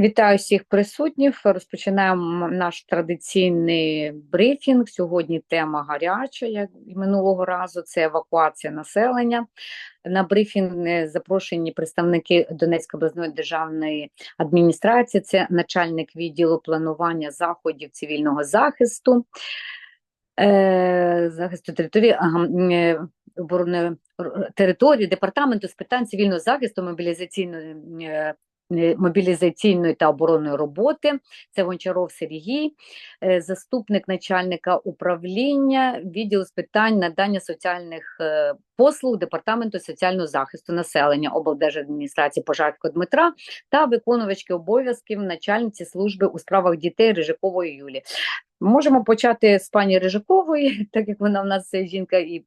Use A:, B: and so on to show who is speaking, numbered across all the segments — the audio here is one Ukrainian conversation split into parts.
A: Вітаю всіх присутніх. Розпочинаємо наш традиційний брифінг. Сьогодні тема гаряча, як і минулого разу. Це евакуація населення. На брифінг е, запрошені представники Донецької обласної державної адміністрації. Це начальник відділу планування заходів цивільного захисту, е, захисту території е, оборони території, департаменту з питань цивільного захисту, мобілізаційної мобілізаційної та оборонної роботи. Це Гончаров Сергій, е, заступник начальника управління відділу з питань надання соціальних е, послуг департаменту соціального захисту населення облдержадміністрації Пожарського Дмитра та виконувачки обов'язків начальниці служби у справах дітей Рижикової Юлі. Можемо почати з пані Рижикової, так як вона в нас е, жінка і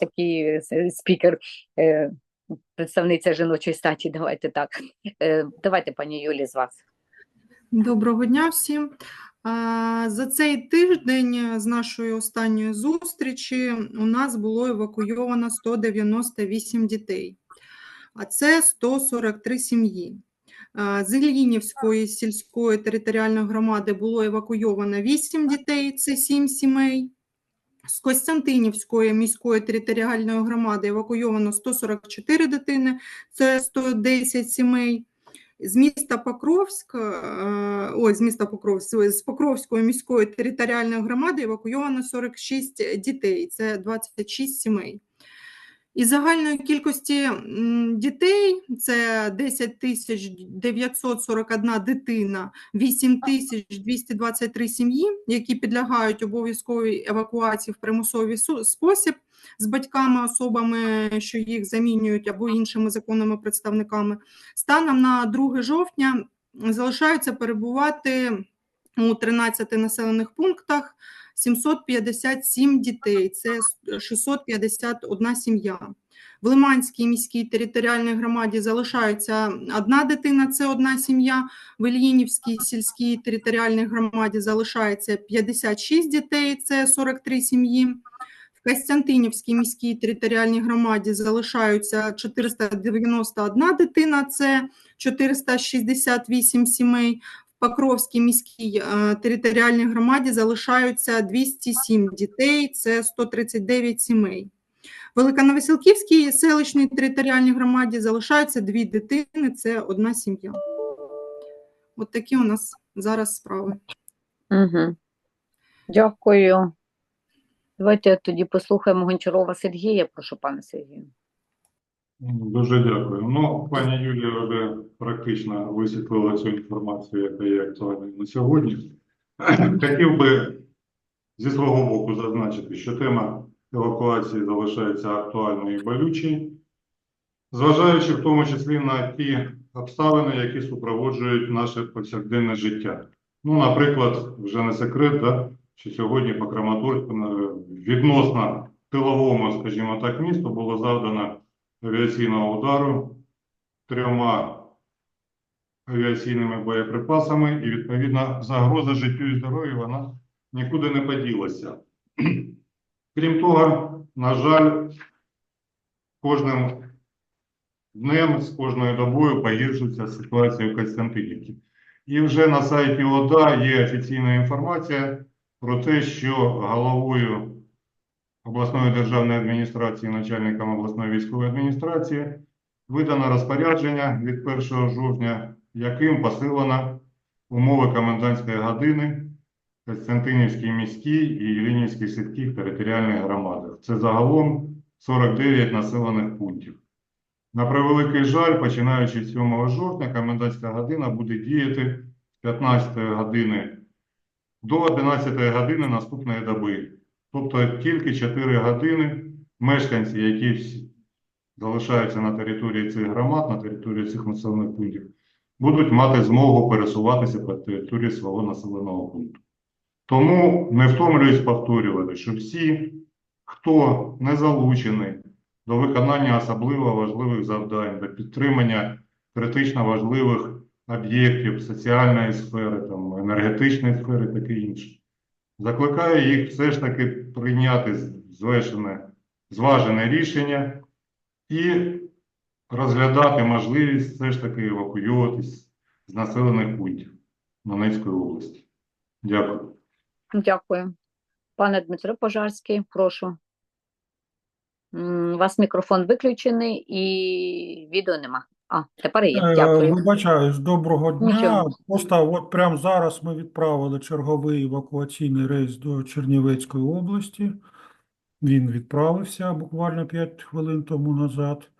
A: такий е, спікер. Представниця жіночої статі, давайте так. Е, Давайте, пані Юлі, з вас.
B: Доброго дня всім. За цей тиждень з нашої останньої зустрічі у нас було евакуйовано 198 дітей, а це 143 сім'ї. З Ільїнівської сільської територіальної громади було евакуйовано 8 дітей, це 7 сімей. З Костянтинівської міської територіальної громади евакуйовано 144 дитини, це 110 сімей. З міста Покровськ, е, ой, з міста Покровськ, з Покровської міської територіальної громади евакуйовано 46 дітей, це 26 сімей. Із загальної кількості дітей це 10 тисяч 941 дитина, 8 тисяч 223 сім'ї, які підлягають обов'язковій евакуації в примусовий спосіб з батьками, особами, що їх замінюють, або іншими законними представниками. Станом на 2 жовтня залишаються перебувати у 13 населених пунктах 757 дітей, це 651 сім'я. В Лиманській міській територіальній громаді залишається одна дитина, це одна сім'я. В Ільїнівській сільській територіальній громаді залишається 56 дітей, це 43 сім'ї. В Костянтинівській міській територіальній громаді залишаються 491 дитина, це 468 сімей. Покровській міській е, територіальній громаді залишаються 207 дітей, це 139 сімей. Великоновосілківській селищній територіальній громаді залишаються дві дитини, це одна сім'я. От такі у нас зараз справи.
A: Угу. Дякую. Давайте тоді послухаємо Гончарова Сергія. Прошу, пане Сергію.
C: Дуже дякую. Ну, пані Юлія вже практично висвітлила цю інформацію, яка є актуальною на сьогодні. Хотів би зі свого боку зазначити, що тема евакуації залишається актуальною і болючою, зважаючи в тому числі на ті обставини, які супроводжують наше повсякденне життя. Ну, наприклад, вже не секрет, да, що сьогодні по Краматорську е, відносно тиловому, скажімо так, місту було завдано авіаційного удару трьома авіаційними боєприпасами, і відповідно загроза життю і здоров'ю вона нікуди не поділася. Крім того, на жаль, кожним днем з кожною добою погіршується ситуація в Костянтинівці. І вже на сайті ОДА є офіційна інформація про те, що головою обласної державної адміністрації, начальником обласної військової адміністрації видано розпорядження від 1 жовтня, яким посилено умови комендантської години Костянтинівській міській і Іллінівській сільських територіальних громадах. Це загалом 49 населених пунктів. На превеликий жаль, починаючи з 7 жовтня, комендантська година буде діяти з 15 години до 11 години наступної доби. Тобто тільки 4 години мешканці, які залишаються на території цих громад, на території цих населених пунктів, будуть мати змогу пересуватися по території свого населеного пункту. Тому не втомлююсь повторювати, що всі, хто не залучений до виконання особливо важливих завдань, до підтримання критично важливих об'єктів соціальної сфери, там, енергетичної сфери, таке інше. Закликаю їх все ж таки прийняти звешене, зважене рішення і розглядати можливість все ж таки евакуюватись з населених пунктів Донецької області. Дякую.
A: Дякую. Пане Дмитро Пожарський, прошу. У вас мікрофон виключений і відео нема. А, тепер є.
D: Е,
A: Дякую.
D: Вибачаюсь, доброго дня.
A: Нічого.
D: Просто от прямо зараз ми відправили черговий евакуаційний рейс до Чернівецької області. Він відправився буквально 5 хвилин тому назад.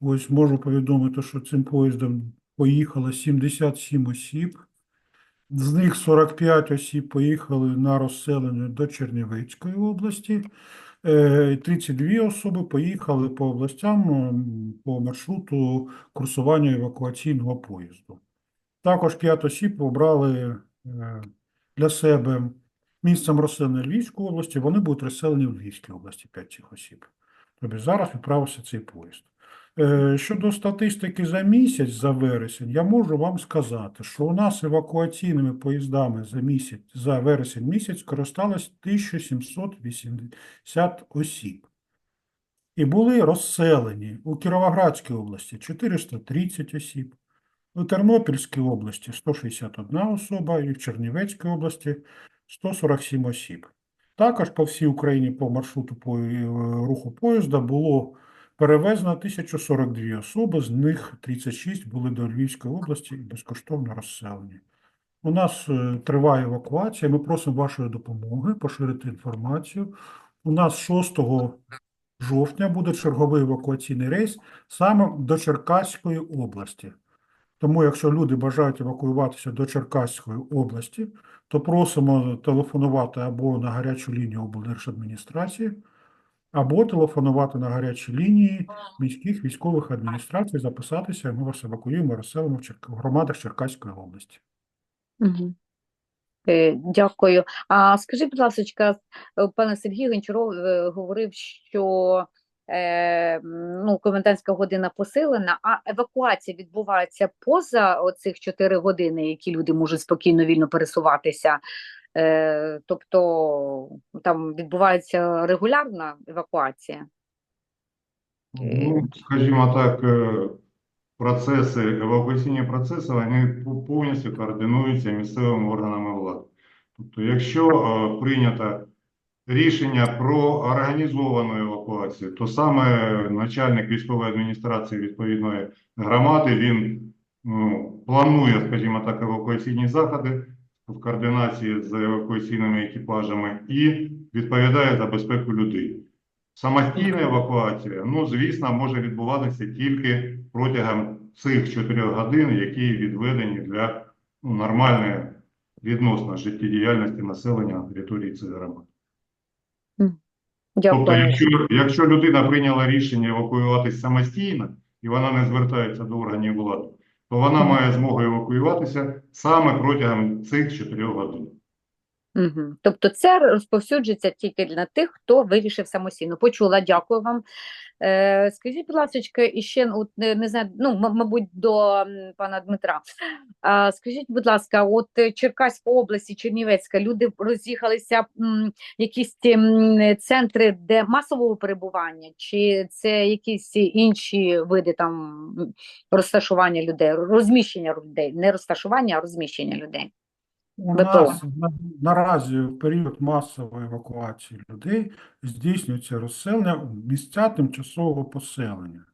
D: Ось можу повідомити, що цим поїздом поїхало 77 осіб. З них 45 осіб поїхали на розселення до Чернівецької області. Е, 32 особи поїхали по областям по маршруту курсування евакуаційного поїзду. Також 5 осіб обрали е, для себе місцем розселення Львівської області. Вони будуть розселені в Львівській області, 5 цих осіб. Тобто зараз відправився цей поїзд. Е, Щодо статистики за місяць, за вересень, я можу вам сказати, що у нас евакуаційними поїздами за місяць, за вересень місяць користалось 1780 осіб. І були розселені у Кіровоградській області 430 осіб, у Тернопільській області 161 особа і в Чернівецькій області 147 осіб. Також по всій Україні по маршруту по е, руху поїзда було перевезено 1042 особи, з них 36 були до Львівської області і безкоштовно розселені. У нас е, триває евакуація, ми просимо вашої допомоги поширити інформацію. У нас 6 жовтня буде черговий евакуаційний рейс саме до Черкаської області. Тому, якщо люди бажають евакуюватися до Черкаської області, то просимо телефонувати або на гарячу лінію облдержадміністрації, або телефонувати на гарячі лінії міських військових адміністрацій, записатися, ми вас евакуюємо, розселимо в громадах Черкаської області.
A: Е, Дякую. А скажіть, будь ласка, пане Сергій Гончаров е, говорив, що е, ну, комендантська година посилена, а евакуація відбувається поза оцих 4 години, які люди можуть спокійно вільно пересуватися. Е, тобто там відбувається регулярна евакуація.
C: Ну, скажімо так, е, процеси, евакуаційні процеси, вони повністю координуються місцевими органами влади. Тобто, якщо е, прийнято рішення про організовану евакуацію, то саме начальник військової адміністрації відповідної громади, він ну, планує, скажімо так, евакуаційні заходи в координації з евакуаційними екіпажами і відповідає за безпеку людей. Самостійна евакуація, ну, звісно, може відбуватися тільки протягом цих чотирьох годин, які відведені для ну, нормальної відносно життєдіяльності населення на території цих громад. Тобто, якщо, якщо людина прийняла рішення евакуюватися самостійно, і вона не звертається до органів влади, то вона має змогу евакуюватися саме протягом цих чотирьох годин.
A: Угу. Тобто це розповсюджується тільки на тих, хто вирішив самостійно. Почула, дякую вам. Е, скажіть, будь ласка, і ще от, не, не знаю, ну, мабуть, до пана Дмитра. А, скажіть, будь ласка, от е, Черкаська область і Чернівецька, люди роз'їхалися м, якісь м, центри, де масового перебування, чи це якісь інші види там розташування людей, розміщення людей, не розташування, а розміщення людей?
D: У
A: ВПО.
D: нас на, наразі в період масової евакуації людей здійснюється розселення в місця тимчасового поселення.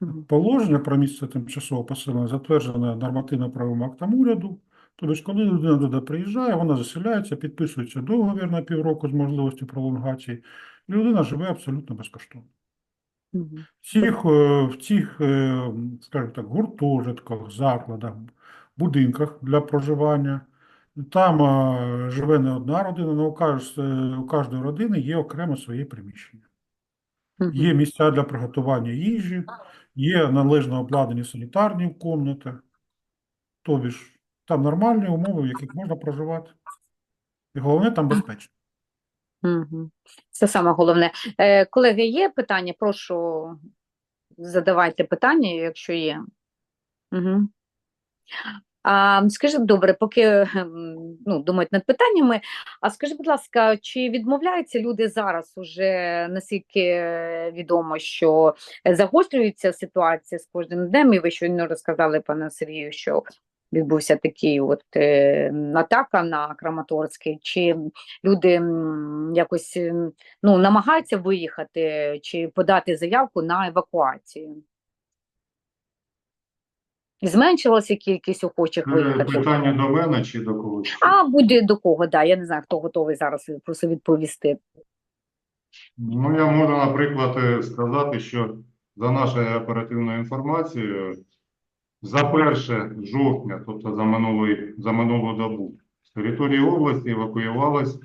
A: Мгм.
D: Положення про місце тимчасового поселення затверджене нормативно-правовим актом уряду. Тобто, ж, коли людина туди приїжджає, вона заселяється, підписується договір на півроку з можливістю пролонгації, і людина живе абсолютно безкоштовно.
A: Мгм.
D: В цих, е, в цих, е, скажімо так, гуртожитках, закладах, будинках для проживання. Там е, живе не одна родина, але у каж- е, у кожної родини є окремо своє приміщення. Є місця для приготування їжі, є належно обладнані санітарні кімнати. Тобі ж там нормальні умови, в яких можна проживати. І головне, там безпечно.
A: Це саме головне. Е, колеги, є питання? Прошу, задавайте питання, якщо є. Угу. Скажи, добре, поки ем, ну, думають над питаннями, а скажи, будь ласка, чи відмовляються люди зараз уже наскільки е, відомо, що загострюється ситуація з кожним днем, і ви щойно розказали, пане Сергію, що відбувся такий от е, атака на Краматорський, чи люди якось ну, намагаються виїхати чи подати заявку на евакуацію? Зменшилася кількість охочих
C: Це
A: виїхати?
C: питання до мене чи до когось?
A: А буде до кого, да. Я не знаю, хто готовий зараз просто відповісти.
C: Ну, я можу, наприклад, сказати, що за нашою оперативною інформацією, за 1 жовтня, тобто за минулий, за минулу добу, з території області евакуювалось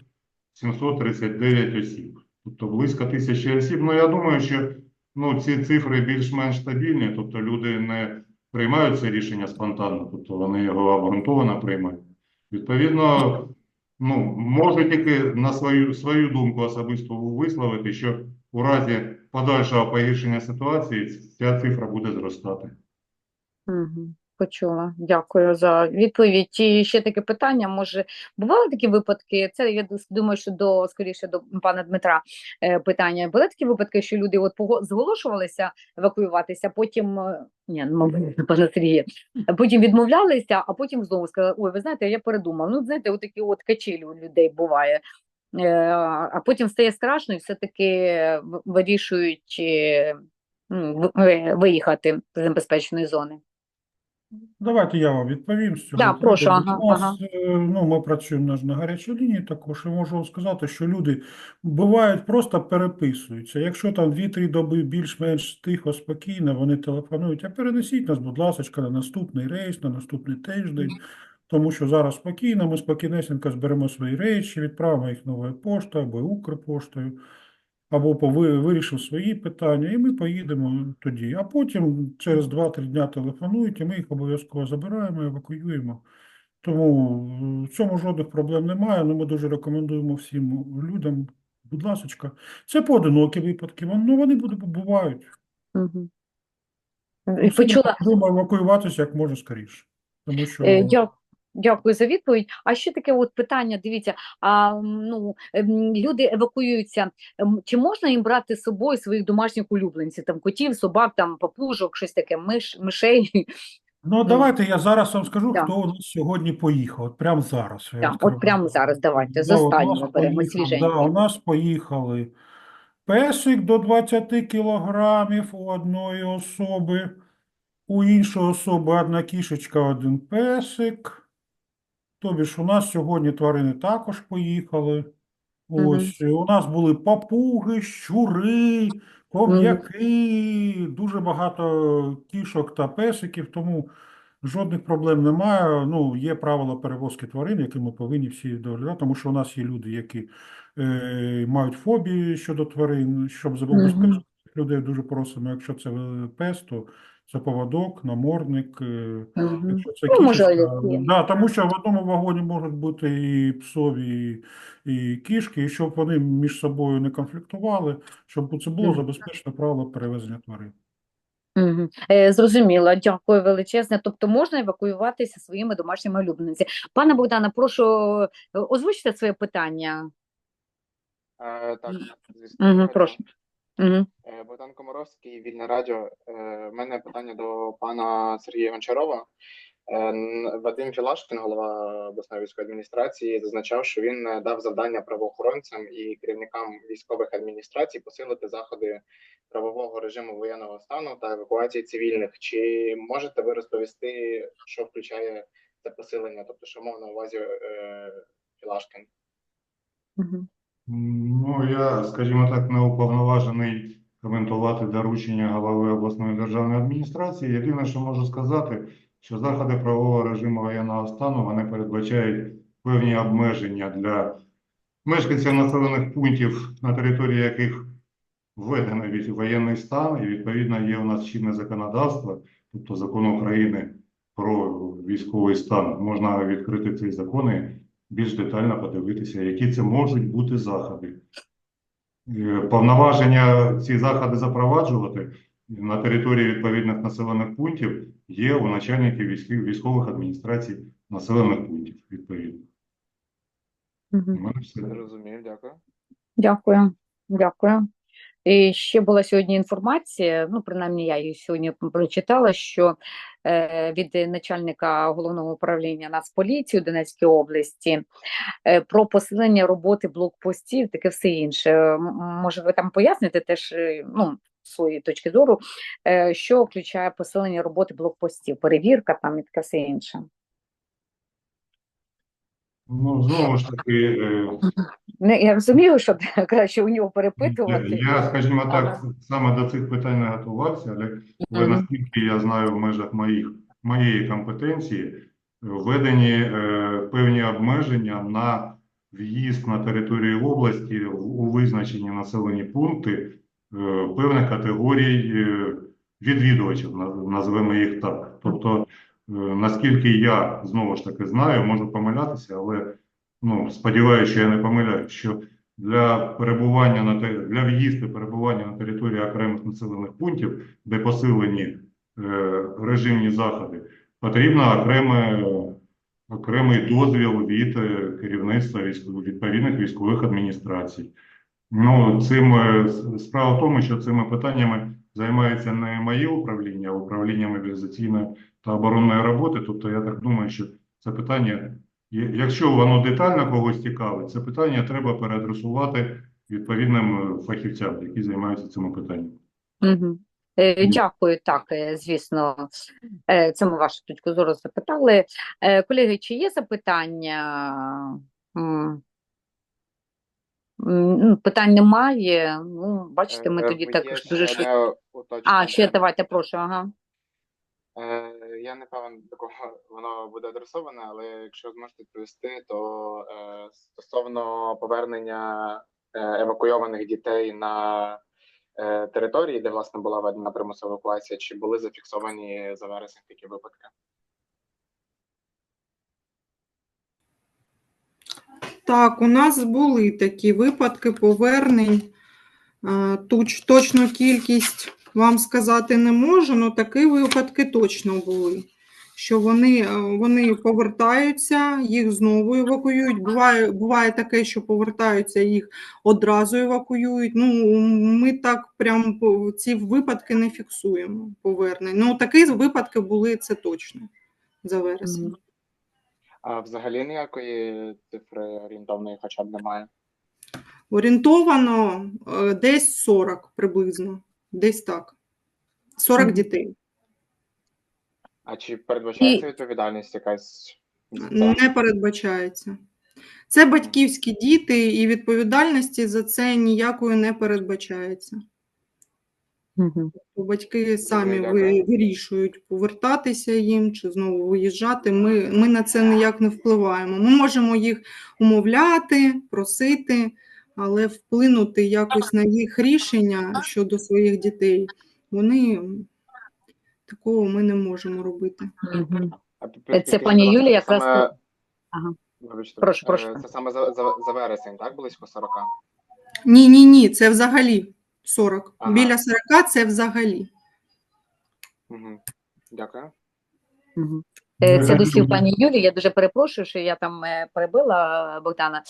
C: 739 осіб, тобто близько тисячі осіб. Ну, я думаю, що ну, ці цифри більш-менш стабільні, тобто люди не приймають це рішення спонтанно, тобто вони його обґрунтовано приймають. Відповідно, ну, можу тільки на свою, свою думку особисто висловити, що у разі подальшого погіршення ситуації ця цифра буде зростати.
A: Угу. Почула. Дякую за відповідь. І ще таке питання. Може, бували такі випадки? Це я думаю, що до скоріше до пана Дмитра е, питання. Були такі випадки, що люди от зголошувалися евакуюватися, потім е, ні, ну, мабуть, пана Сергія, потім відмовлялися, а потім знову сказали: ой, ви знаєте, я передумав. Ну, знаєте, отакі от качелі у людей буває. Е, А потім стає страшно і все-таки вирішують ви- виїхати з небезпечної зони.
D: Давайте я вам відповім з цього
A: Да, прошу, ага,
D: У нас,
A: ага.
D: е, ну, ми працюємо на, на гарячій лінії також, і можу сказати, що люди бувають просто переписуються. Якщо там 2-3 доби більш-менш тихо, спокійно, вони телефонують, а перенесіть нас, будь ласка, на наступний рейс, на наступний тиждень, тому що зараз спокійно, ми спокійнесенько зберемо свої речі, відправимо їх новою поштою або Укрпоштою, або вирішив свої питання, і ми поїдемо тоді. А потім через 2-3 дня телефонують, і ми їх обов'язково забираємо, евакуюємо. Тому е, в цьому жодних проблем немає. Ну, ми дуже рекомендуємо всім людям, будь ласка, це поодинокі випадки, ну вони бувають.
A: Угу. Почула.
D: необхідно евакуюватися як можна скоріше. Тому що
A: Е, дя- Дякую за відповідь. А ще таке от питання, дивіться, а, ну, ем, люди евакуюються, ем, чи можна їм брати з собою своїх домашніх улюбленців, там котів, собак, там папужок, щось таке, миш, мишей?
D: Ну, давайте я зараз вам скажу,
A: Да.
D: хто у нас сьогодні поїхав. От прямо зараз. відкриваю.
A: от прямо зараз давайте, з
D: Да,
A: останнього беремо
D: поїхав,
A: свіженьке.
D: Да, у нас поїхали песик до 20 кілограмів у одної особи, у іншої особи одна кішечка, один песик. Тобі ж у нас сьогодні тварини також поїхали. Ось, у нас були папуги, щури, хом'яки, дуже багато кішок та песиків, тому жодних проблем немає. Ну, є правила перевозки тварин, які ми повинні всі доглядати, тому що у нас є люди, які е, мають фобії щодо тварин, щоб забезпечити людей, дуже просимо, якщо це пес, то це поводок, намордник, е,
A: Мгм.
D: Якщо це
A: Ну, може,
D: да, тому що в одному вагоні можуть бути і псові, і, і кішки, і щоб вони між собою не конфліктували, щоб це було забезпечено правило перевезення тварин.
A: Мгм. Е, Зрозуміло, дякую величезне. Тобто можна евакуюватися своїми домашніми улюбленцями. Пане Богдане, прошу е, озвучте своє питання.
E: Е, Так, звісно.
A: Угу, прошу. Угу.
E: Е, Богдан Комаровський, Вільне Радіо. Е, В мене питання до пана Сергія Гончарова. Е, Вадим Філашкін, голова обласної військової адміністрації, зазначав, що він е, дав завдання правоохоронцям і керівникам військових адміністрацій посилити заходи правового режиму воєнного стану та евакуації цивільних. Чи можете ви розповісти, що включає це посилення? Тобто, що мав на увазі е, Філашкін?
A: Угу.
C: Ну, я, скажімо так, не уповноважений коментувати доручення голови обласної державної адміністрації. Єдине, що можу сказати, що заходи правового режиму воєнного стану вони передбачають певні обмеження для мешканців населених пунктів, на території яких введено від- воєнний стан, і відповідно є у нас чинне законодавство, тобто закон України про військовий стан. Можна відкрити ці закони більш детально подивитися, які це можуть бути заходи. Е, Повноваження ці заходи запроваджувати на території відповідних населених пунктів є у начальників військових, військових адміністрацій населених пунктів, відповідно. У
A: Розумію,
C: мене все.
E: Зрозумів, дякую.
A: Дякую, дякую. І ще була сьогодні інформація, ну, принаймні я її сьогодні прочитала, що е, від начальника головного управління Нацполіції у Донецькій області е, про посилення роботи блокпостів, таке все інше. Може, ви там поясните теж е, ну, з своєї точки зору, е, що включає посилення роботи блокпостів, перевірка там і таке все інше.
C: Ну, знову ж таки, е,
A: Не, я розумію, що краще у нього перепитувати.
C: я, скажімо так,
A: Ага.
C: саме до цих питань не готувався, але але наскільки я знаю в межах моїх, моєї компетенції, введені е, певні обмеження на в'їзд на територію області у визначені населені пункти е, певних категорій е, відвідувачів, наз- назвемо їх так. Тобто, е, наскільки я знову ж таки знаю, можу помилятися, але ну, сподіваюся, я не помиляюсь, що для перебування на для в'їзду перебування на території окремих населених пунктів, де посилені е, режимні заходи, потрібно окреме, окремий дозвіл від е, керівництва відповідних військових адміністрацій. Ну, цим е, справа в тому, що цими питаннями займається не моє управління, а управління мобілізаційної та оборонної роботи. Тобто, я так думаю, що це питання, якщо воно детально когось цікавить, це питання треба переадресувати відповідним е, фахівцям, які займаються цими питаннями.
A: Е, Дякую, так, е, звісно, це ми вашу точку зору запитали. Колеги, чи є запитання? Ну, Питань немає. Ну, бачите, ми тоді також дуже швидко. А, ще давайте, прошу, ага.
E: Я не певен, до кого воно буде адресоване, але якщо зможете відповісти, то е, стосовно повернення е, евакуйованих дітей на е, території, де власне була введена примусова евакуація, чи були зафіксовані за вересень такі випадки?
B: Так, у нас були такі випадки повернень. Е, точну кількість вам сказати не можу, але такі випадки точно були. Що вони, е, вони повертаються, їх знову евакуюють. Буває, буває таке, що повертаються, їх одразу евакуюють. Ну, ми так прям ці випадки не фіксуємо повернень. Ну, такі випадки були, це точно за вересень.
E: А взагалі ніякої цифри орієнтовної хоча б немає.
B: Орієнтовано е, десь 40 приблизно. Десь так. 40
A: Мгм.
B: дітей.
E: А чи передбачається
A: І-
E: відповідальність якась?
B: Не передбачається. Це батьківські діти, і відповідальності за це ніякої не передбачається. Бо Батьки самі
E: дякую.
B: вирішують, повертатися їм чи знову виїжджати. Ми, ми на це ніяк не впливаємо. Ми можемо їх умовляти, просити, але вплинути якось на їх рішення щодо своїх дітей. Вони такого ми не можемо робити.
A: Мгм. Це пані Юлія якраз
E: саме-
A: Ага.
E: Вибачте,
A: Прошу,
E: е,
A: прошу.
E: Це саме за, за, за вересень, так? Близько 40?
B: Ні, ні, ні, це взагалі 40.
E: Ага.
B: Біля 40 це взагалі.
E: Угу. Дякую.
A: Мгм. Е, Це до слів пані Юлії. Я дуже перепрошую, що я там е, перебила Богдана.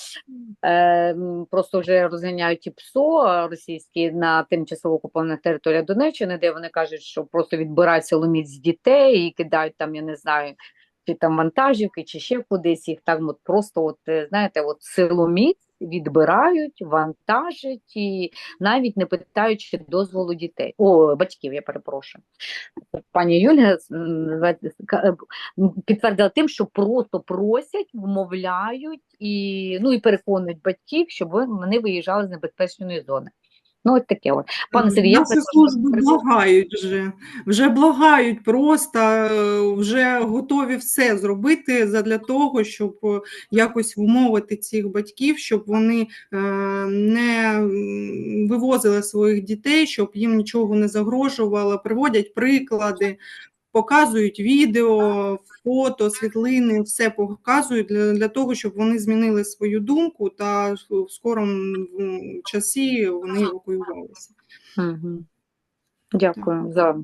A: Е, Просто вже розганяють ПСО російські на тимчасово окупованих територіях Донеччини, де вони кажуть, що просто відбирають силоміць з дітей і кидають там, я не знаю, чи там вантажівки, чи ще кудись їх так от просто, от знаєте, от силоміць відбирають, вантажать і навіть не питаючи дозволу дітей. О, батьків, я перепрошую. Пані Юлія підтвердила тим, що просто просять, вмовляють і, ну, і переконують батьків, щоб вони виїжджали з небезпечної зони. Ну, от таке от. Пане Сергій,
B: Наші
A: я...
B: служби благають вже. Вже благають просто, е, вже готові все зробити задля того, щоб е, якось вмовити цих батьків, щоб вони е, не вивозили своїх дітей, щоб їм нічого не загрожувало. Приводять приклади, показують відео, фото, світлини, все показують для, для того, щоб вони змінили свою думку та в скорому часі вони евакуювалися.
A: Мгм. Дякую за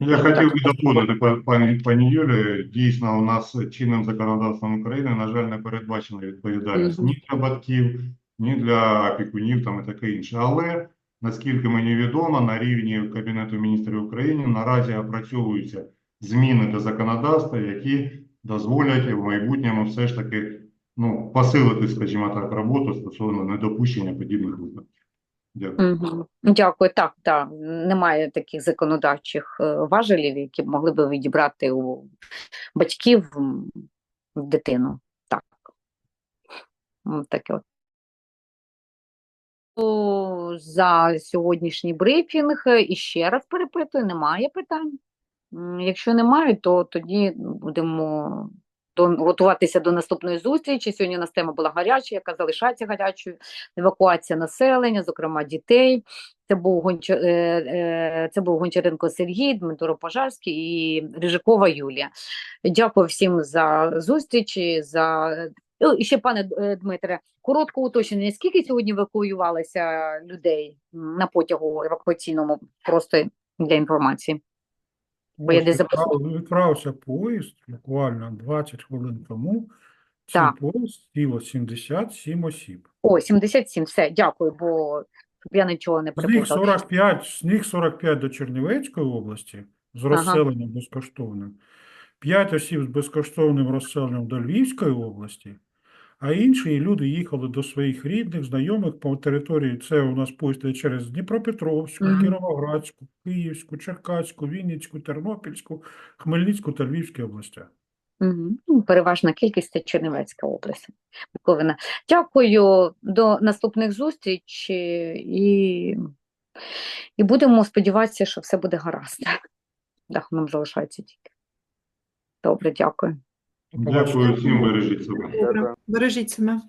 C: Я хотів би доповнити, пані, пані Юлі, дійсно, у нас чинним законодавством України, на жаль, не передбачена відповідальність ні для батьків, ні для опікунів там і таке інше. Але, наскільки мені відомо, на рівні Кабінету міністрів України наразі опрацьовуються зміни до законодавства, які дозволять в майбутньому все ж таки ну, посилити, скажімо так, роботу стосовно недопущення подібних випадків. Дякую.
A: Дякую. Так, так. Немає таких законодавчих е, важелів, які могли б відібрати у батьків дитину. Так. Таке от. О, За сьогоднішній брифінг е, і ще раз перепитую, немає питань. Якщо немає, то тоді будемо готуватися до наступної зустрічі. Сьогодні у нас тема була гаряча, яка залишається гарячою. Евакуація населення, зокрема дітей. Це був Гонча, е, е, це був Гончаренко Сергій, Дмитро Пожарський і Рижикова Юлія. Дякую всім за зустрічі. За і ще, пане е, Дмитре, коротке уточнення. Скільки сьогодні евакуювалося людей на потягу евакуаційному? Просто для інформації. Бо я десь
D: Відправився поїзд буквально 20 хвилин тому. Цей поїзд сіло 77 осіб.
A: О, 77, все, дякую, бо я нічого не
D: З них 45, з них 45 до Чернівецької області з
A: Ага.
D: розселенням безкоштовним, 5 осіб з безкоштовним розселенням до Львівської області, а інші люди їхали до своїх рідних, знайомих по території. Це у нас поїзд через Дніпропетровську,
A: Мгм.
D: Кіровоградську, Київську, Черкаську, Вінницьку, Тернопільську, Хмельницьку та Львівську областях.
A: Мгм. Ну, Переважна кількість це Чернівецька область. Буковина. Дякую, до наступних зустрічей і, і будемо сподіватися, що все буде гаразд. Да, нам залишається тільки. Добре, дякую.
C: Дякую всім, бережіть себе.
B: Добре, бережіть себе.